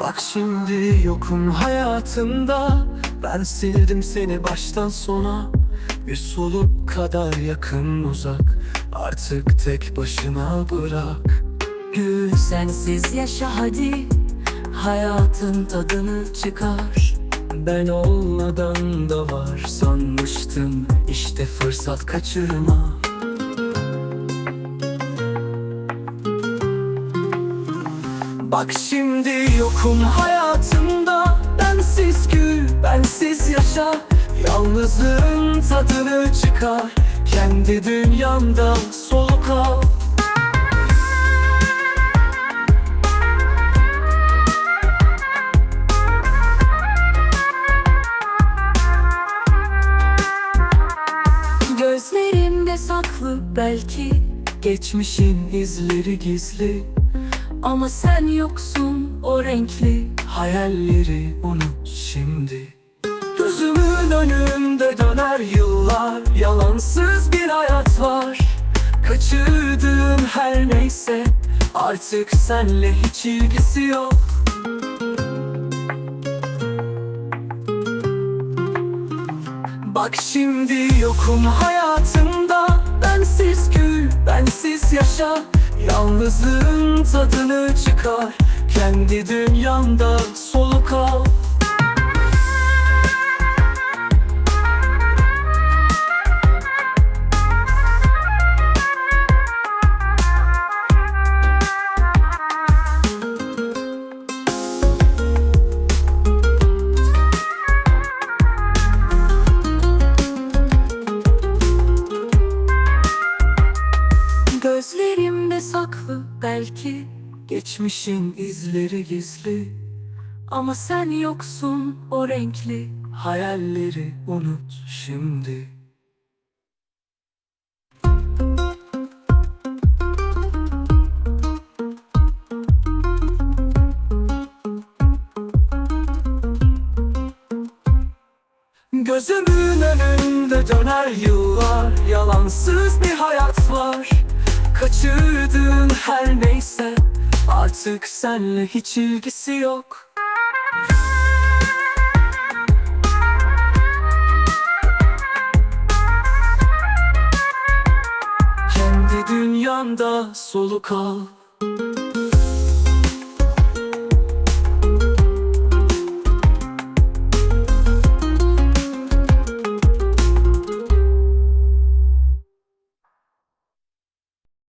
Bak şimdi yokum hayatımda Ben sildim seni baştan sona. Bir soluk kadar yakın uzak Artık tek başına bırak. Gül sensiz yaşa hadi Hayatın tadını çıkar. Ben olmadan da var sanmıştım İşte fırsat kaçırma Bak şimdi yokum hayatımda. Bensiz gül, bensiz yaşa. Yalnızlığın tadını çıkar. Kendi dünyanda soluk al Gözlerimde saklı belki. Geçmişin izleri gizli Ama sen yoksun o renkli Hayalleri unut şimdi. Gözümün önünde döner yıllar Yalansız bir hayat var. Kaçırdığım her neyse Artık senle hiç ilgisi yok. Bak şimdi yokum hayatımda Bensiz gül, bensiz yaşa Yalnızlığın tadını çıkar Kendi dünyanda soluk al. Gözlerimde saklı belki Geçmişin izleri gizli. Ama sen yoksun o renkli Hayalleri unut şimdi. Gözümün önünde döner yıllar Yalansız bir hayat var Kaçırdığın her neyse Artık senle hiç ilgisi yok. Kendi dünyanda soluk al